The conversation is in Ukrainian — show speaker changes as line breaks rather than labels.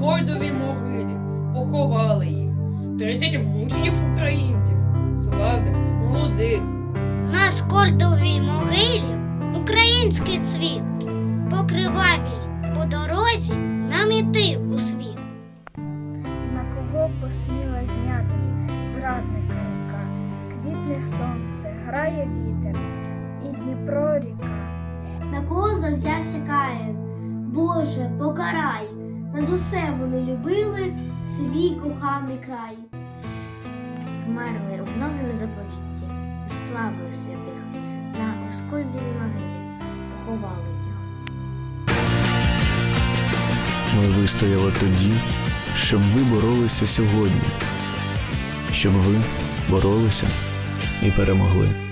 сходовій могилі поховали їх. Тридцять мученів українців, славних, молодих.
На скордовій могилі український цвіт покривавій по дорозі нам іти у світ.
На кого посміла знятись зрадника рука, квітне сонце, грає вітер і Дніпро ріка.
На кого завзявся Каїн, Боже, покарай. Над усе вони любили свій коханий край. Вмерли в новім заповітті, з славою святих, на Оскольдовій могилі поховали їх.
Ми вистояли тоді, щоб ви боролися сьогодні, щоб ви боролися і перемогли.